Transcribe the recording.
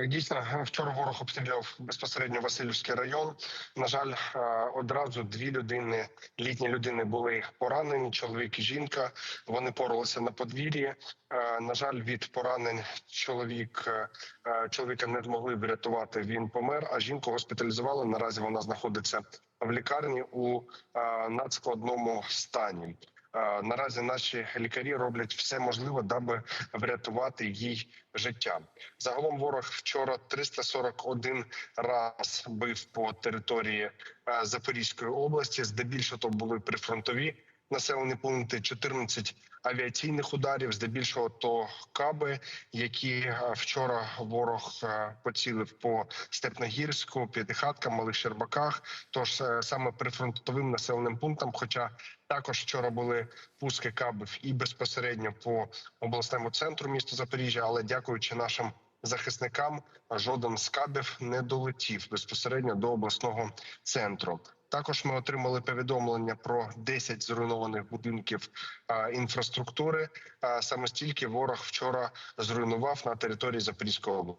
Дійсно, вчора ворог обстріляв безпосередньо Васильівський район. На жаль, е, одразу дві людини, літні людини, були поранені. Чоловік і жінка. Вони поралися на подвір'ї. Е, На жаль, від поранень чоловік е, чоловіка не змогли врятувати. Він помер. А жінку госпіталізували. Наразі вона знаходиться в лікарні у надскладному стані. Е, Наразі наші лікарі роблять все можливе, даби врятувати їй життя. Загалом ворог вчора 341 раз бив по території е, Запорізької області. Здебільшого то були прифронтові населені пункти, 14 авіаційних ударів. Здебільшого то каби, які е, вчора ворог е, поцілив по Степногірську, П'ятихаткам, Малих Щербаках. Тож е, саме прифронтовим населеним пунктам, хоча також вчора були пуски кабів і безпосередньо по обласному центру міста Запоріжжя, але дякуючи нашим захисникам, жоден з кабів не долетів безпосередньо до обласного центру. Також ми отримали повідомлення про 10 зруйнованих будинків інфраструктури. А, саме стільки ворог вчора зруйнував на території Запорізької області.